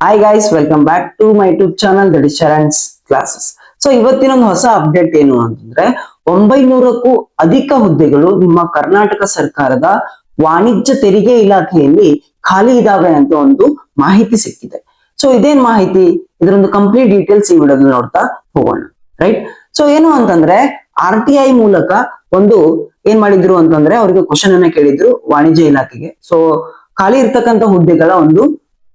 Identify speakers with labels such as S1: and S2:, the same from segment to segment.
S1: Hi guys welcome back to my YouTube channel that is classes so ಇವತ್ತಿನ ಒಂದು ಹೊಸ update ಏನು ಅಂತಂದ್ರೆ, ಒಂಬೈನೂರಕ್ಕೂ ಅಧಿಕ ಹುದ್ದೆಗಳು ನಿಮ್ಮ ಕರ್ನಾಟಕ ಸರ್ಕಾರದ ವಾಣಿಜ್ಯ ತೆರಿಗೆ ಇಲಾಖೆಯಲ್ಲಿ ಖಾಲಿ ಇದಾವೆ ಅಂತ ಒಂದು ಮಾಹಿತಿ ಸಿಕ್ಕಿದೆ. ಸೊ ಇದೇನ್ ಮಾಹಿತಿ? ಇದರೊಂದು ಕಂಪ್ಲೀಟ್ ಡೀಟೇಲ್ಸ್ ಈ ವಿಡಿಯೋದಲ್ಲಿ ನೋಡ್ತಾ ಹೋಗೋಣ ರೈಟ್ ಸೊ ಏನು ಅಂತಂದ್ರೆ ಆರ್ ಟಿ ಐ ಮೂಲಕ ಒಂದು ಏನ್ ಮಾಡಿದ್ರು ಅಂತಂದ್ರೆ, ಅವ್ರಿಗೆ ಕ್ವಶನ್ ಅನ್ನ ಕೇಳಿದ್ರು ವಾಣಿಜ್ಯ ಇಲಾಖೆಗೆ. ಸೊ ಖಾಲಿ ಇರ್ತಕ್ಕಂಥ ಹುದ್ದೆಗಳ ಒಂದು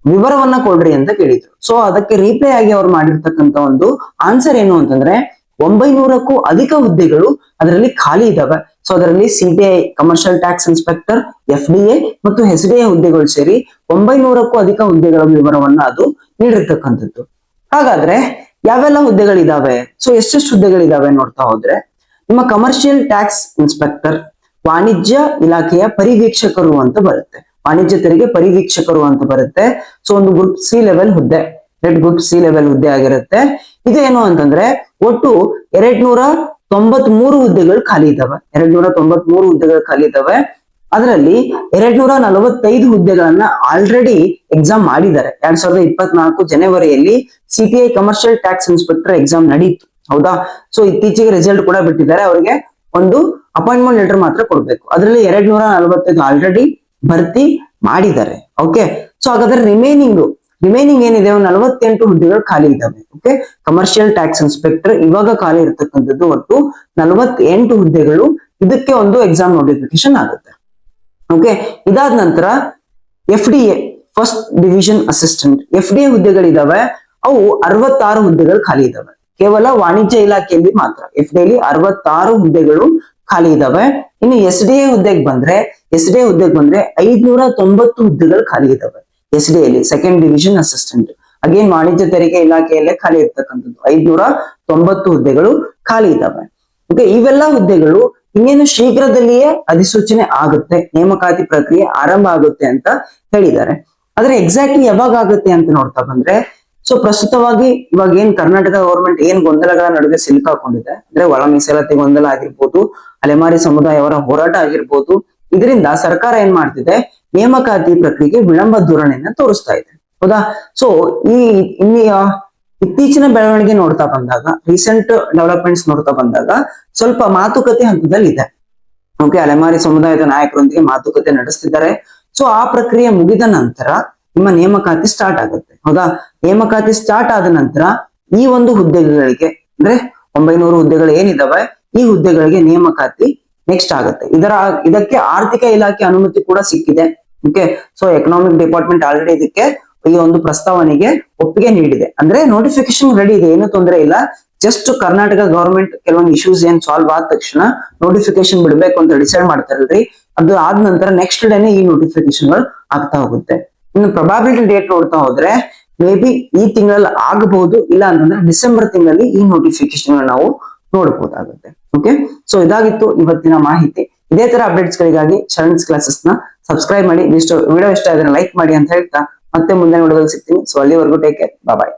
S1: ವಿವರವನ್ನ ಕೊಡ್ರಿ ಅಂತ ಕೇಳಿದ್ರು. ಸೊ ಅದಕ್ಕೆ ರೀಪ್ಲೈ ಆಗಿ ಅವ್ರು ಮಾಡಿರ್ತಕ್ಕಂತ ಒಂದು ಆನ್ಸರ್ ಏನು ಅಂತಂದ್ರೆ, ಒಂಬೈನೂರಕ್ಕೂ ಅಧಿಕ ಹುದ್ದೆಗಳು ಅದರಲ್ಲಿ ಖಾಲಿ ಇದಾವೆ. ಸೊ ಅದರಲ್ಲಿ CBI commercial tax inspector F D A ಮತ್ತು ಎಸ್ ಡಿ ಎ ಹುದ್ದೆಗಳು ಸೇರಿ ಒಂಬೈನೂರಕ್ಕೂ ಅಧಿಕ ಹುದ್ದೆಗಳ ವಿವರವನ್ನ ಅದು ನೀಡಿರ್ತಕ್ಕಂಥದ್ದು. ಹಾಗಾದ್ರೆ, ಯಾವೆಲ್ಲ ಹುದ್ದೆಗಳಿದಾವೆ? ಸೊ ಎಷ್ಟೆಷ್ಟು ಹುದ್ದೆಗಳಿದಾವೆ ನೋಡ್ತಾ ಹೋದ್ರೆ, ನಿಮ್ಮ ಕಮರ್ಷಿಯಲ್ ಟ್ಯಾಕ್ಸ್ ಇನ್ಸ್ಪೆಕ್ಟರ್ ವಾಣಿಜ್ಯ ಇಲಾಖೆಯ ಪರಿವೀಕ್ಷಕರು ಅಂತ ಬರುತ್ತೆ. ವಾಣಿಜ್ಯ ತೆರಿಗೆ ಪರಿವೀಕ್ಷಕರು ಅಂತ ಬರುತ್ತೆ. ಸೊ ಒಂದು ಗ್ರೂಪ್ ಸಿ ಲೆವೆಲ್ ಹುದ್ದೆ ರೆಡ್ ಗ್ರೂಪ್ ಸಿ ಲೆವೆಲ್ ಹುದ್ದೆ ಆಗಿರುತ್ತೆ. ಇದೇನು ಅಂತಂದ್ರೆ, ಒಟ್ಟು ಎರಡ್ ನೂರ ತೊಂಬತ್ ಮೂರು ಹುದ್ದೆಗಳು ಖಾಲಿ ಇದಾವೆ ಎರಡ್ ನೂರ ತೊಂಬತ್ ಮೂರು ಹುದ್ದೆಗಳು ಖಾಲಿ ಇದಾವೆ ಅದರಲ್ಲಿ ಎರಡ್ ನೂರ ನಲವತ್ತೈದು ಹುದ್ದೆಗಳನ್ನ ಆಲ್ರೆಡಿ ಎಕ್ಸಾಮ್ ಮಾಡಿದ್ದಾರೆ. ಎರಡ್ ಸಾವಿರದ ಇಪ್ಪತ್ನಾಲ್ಕು ಜನವರಿಯಲ್ಲಿ CTI commercial tax inspector exam ನಡೀತು. ಹೌದಾ? ಸೊ ಇತ್ತೀಚೆಗೆ ರಿಸಲ್ಟ್ ಕೂಡ ಬಿಟ್ಟಿದ್ದಾರೆ. ಅವರಿಗೆ ಒಂದು ಅಪಾಯಿಂಟ್ಮೆಂಟ್ ಲೆಟರ್ ಮಾತ್ರ ಕೊಡ್ಬೇಕು. ಅದರಲ್ಲಿ ಎರಡ್ ನೂರ ನಲವತ್ತೈದು ಆಲ್ರೆಡಿ ಭರ್ತಿ ಮಾಡಿದ್ದಾರೆ ಓಕೆ ಸೊ ಹಾಗಾದ್ರೆ ರಿಮೈನಿಂಗ್ ರಿಮೈನಿಂಗ್ ಏನಿದೆ? ನಲವತ್ತೆಂಟು ಹುದ್ದೆಗಳು ಖಾಲಿ ಇದ್ದಾವೆ ಓಕೆ ಕಮರ್ಷಿಯಲ್ ಟ್ಯಾಕ್ಸ್ ಇನ್ಸ್ಪೆಕ್ಟರ್ ಇವಾಗ ಖಾಲಿ ಇರತಕ್ಕಂಥದ್ದು ಒಟ್ಟು ನಲವತ್ತೆಂಟು ಹುದ್ದೆಗಳು. ಇದಕ್ಕೆ ಒಂದು ಎಕ್ಸಾಮ್ ನೋಟಿಫಿಕೇಶನ್ ಆಗುತ್ತೆ ಓಕೆ ಇದಾದ ನಂತರ F D A first division assistant F D A ಹುದ್ದೆಗಳಿದಾವೆ, ಅವು ಅರವತ್ತಾರು ಹುದ್ದೆಗಳು ಖಾಲಿ ಇದಾವೆ. ಕೇವಲ ವಾಣಿಜ್ಯ ಇಲಾಖೆಯಲ್ಲಿ ಮಾತ್ರ ಎಫ್ ಡಿ ಅರವತ್ತಾರು ಹುದ್ದೆಗಳು ಖಾಲಿ ಇದಾವೆ. ಇನ್ನು ಎಸ್ ಡಿ ಎ ಹುದ್ದೆಗೆ ಬಂದ್ರೆ ಎಸ್ ಡಿ ಎ ಹುದ್ದೆಗೆ ಬಂದ್ರೆ ಐದ್ನೂರ ತೊಂಬತ್ತು ಹುದ್ದೆಗಳು ಖಾಲಿ ಇದಾವೆ. ಎಸ್ ಡಿ ಎಲ್ಲಿ ಸೆಕೆಂಡ್ ಡಿವಿಷನ್ ಅಸಿಸ್ಟೆಂಟ್ ಅಗೇನ್ ವಾಣಿಜ್ಯ ತೆರಿಗೆ ಇಲಾಖೆಯಲ್ಲೇ ಖಾಲಿ ಇರ್ತಕ್ಕಂಥದ್ದು. ಐದ್ನೂರ ತೊಂಬತ್ತು ಹುದ್ದೆಗಳು ಖಾಲಿ ಇದಾವೆ. ಓಕೆ ಇವೆಲ್ಲ ಹುದ್ದೆಗಳು ಇನ್ನೇನು ಶೀಘ್ರದಲ್ಲಿಯೇ ಅಧಿಸೂಚನೆ ಆಗುತ್ತೆ, ನೇಮಕಾತಿ ಪ್ರಕ್ರಿಯೆ ಆರಂಭ ಆಗುತ್ತೆ ಅಂತ ಹೇಳಿದ್ದಾರೆ. ಆದ್ರೆ ಎಕ್ಸಾಕ್ಟ್ಲಿ ಯಾವಾಗ ಆಗುತ್ತೆ ಅಂತ ನೋಡ್ತಾ ಬಂದ್ರೆ ಸೊ ಪ್ರಸ್ತುತವಾಗಿ ಇವಾಗ ಏನ್ ಕರ್ನಾಟಕ ಗವರ್ಮೆಂಟ್ ಏನ್ ಗೊಂದಲಗಳ ನಡುವೆ ಸಿಲುಕಾಕೊಂಡಿದೆ ಅಂದ್ರೆ ಒಳ ಮೀಸಲಾತಿ ಗೊಂದಲ ಆಗಿರ್ಬೋದು, ಅಲೆಮಾರಿ ಸಮುದಾಯವರ ಹೋರಾಟ ಆಗಿರ್ಬೋದು, ಇದರಿಂದ ಸರ್ಕಾರ ಏನ್ ಮಾಡ್ತಿದೆ, ನೇಮಕಾತಿ ಪ್ರಕ್ರಿಯೆಗೆ ವಿಳಂಬ ಧೋರಣೆಯನ್ನ ತೋರಿಸ್ತಾ ಇದೆ. ಹೌದಾ? ಸೊ ಈ ಇಲ್ಲಿ ಇತ್ತೀಚಿನ ಬೆಳವಣಿಗೆ ನೋಡ್ತಾ ಬಂದಾಗ ರೀಸೆಂಟ್ ಡೆವಲಪ್ಮೆಂಟ್ಸ್ ನೋಡ್ತಾ ಬಂದಾಗ ಸ್ವಲ್ಪ ಮಾತುಕತೆ ಹಂತದಲ್ಲಿ ಇದೆ ಓಕೆ ಅಲೆಮಾರಿ ಸಮುದಾಯದ ನಾಯಕರೊಂದಿಗೆ ಮಾತುಕತೆ ನಡೆಸ್ತಿದ್ದಾರೆ. ಸೊ ಆ ಪ್ರಕ್ರಿಯೆ ಮುಗಿದ ನಂತರ ನಿಮ್ಮ ನೇಮಕಾತಿ ಸ್ಟಾರ್ಟ್ ಆಗುತ್ತೆ. ಹೌದಾ? ನೇಮಕಾತಿ ಸ್ಟಾರ್ಟ್ ಆದ ನಂತರ ಈ ಒಂದು ಹುದ್ದೆಗಳಿಗೆ, ಅಂದ್ರೆ ಒಂಬೈನೂರು ಹುದ್ದೆಗಳು ಏನಿದಾವೆ, ಈ ಹುದ್ದೆಗಳಿಗೆ ನೇಮಕಾತಿ ನೆಕ್ಸ್ಟ್ ಆಗುತ್ತೆ. ಇದರ, ಇದಕ್ಕೆ ಆರ್ಥಿಕ ಇಲಾಖೆ ಅನುಮತಿ ಕೂಡ ಸಿಕ್ಕಿದೆ. Okay so economic department already ಇದಕ್ಕೆ ಈ ಒಂದು ಪ್ರಸ್ತಾವನೆಗೆ ಒಪ್ಪಿಗೆ ನೀಡಿದೆ. ಅಂದ್ರೆ ನೋಟಿಫಿಕೇಶನ್ ರೆಡಿ ಇದೆ, ಏನು ತೊಂದರೆ ಇಲ್ಲ. ಜಸ್ಟ್ ಕರ್ನಾಟಕ ಗವರ್ಮೆಂಟ್ ಕೆಲವೊಂದು ಇಶ್ಯೂಸ್ ಏನ್ ಸಾಲ್ವ್ ಆದ ತಕ್ಷಣ ನೋಟಿಫಿಕೇಶನ್ ಬಿಡಬೇಕು ಅಂತ ಡಿಸೈಡ್ ಮಾಡ್ತಾರಲ್ರಿ. ಅದು ಆದ ನಂತರ ನೆಕ್ಸ್ಟ್ ಡೇನೆ ಈ ನೋಟಿಫಿಕೇಶನ್ಗಳು ಆಗ್ತಾ ಹೋಗುತ್ತೆ. ಇನ್ನು ಪ್ರೊಬಾಬಿಲಿಟಿ ಡೇಟ್ ನೋಡ್ತಾ ಹೋದ್ರೆ ಮೇ ಬಿ ಈ ತಿಂಗಳಲ್ಲಿ ಆಗಬಹುದು ಇಲ್ಲ ಅಂತಂದ್ರೆ ಡಿಸೆಂಬರ್ ತಿಂಗಳಲ್ಲಿ ಈ ನೋಟಿಫಿಕೇಶನ್ ನಾವು ನೋಡಬಹುದಾಗುತ್ತೆ ಓಕೆ ಸೊ ಇದಾಗಿತ್ತು ಇವತ್ತಿನ ಮಾಹಿತಿ. ಇದೇ ತರ ಅಪ್ಡೇಟ್ಸ್ ಗಳಿಗಾಗಿ ಚರಣ್ಸ್ ಕ್ಲಾಸಸ್ನ ಸಬ್ಸ್ಕ್ರೈಬ್ ಮಾಡಿ ಇಷ್ಟು ವಿಡಿಯೋ ಇಷ್ಟ ಆದ್ರೆ ಲೈಕ್ ಮಾಡಿ ಅಂತ ಹೇಳ್ತಾ ಮತ್ತೆ ಮುಂದೆ ನೋಡೋದಲ್ಲಿ ಸಿಗ್ತೀನಿ. ಸೊ ಅಲ್ಲಿವರೆಗೂ ಟೇಕ್ ಕೇರ್ ಬಾಯ್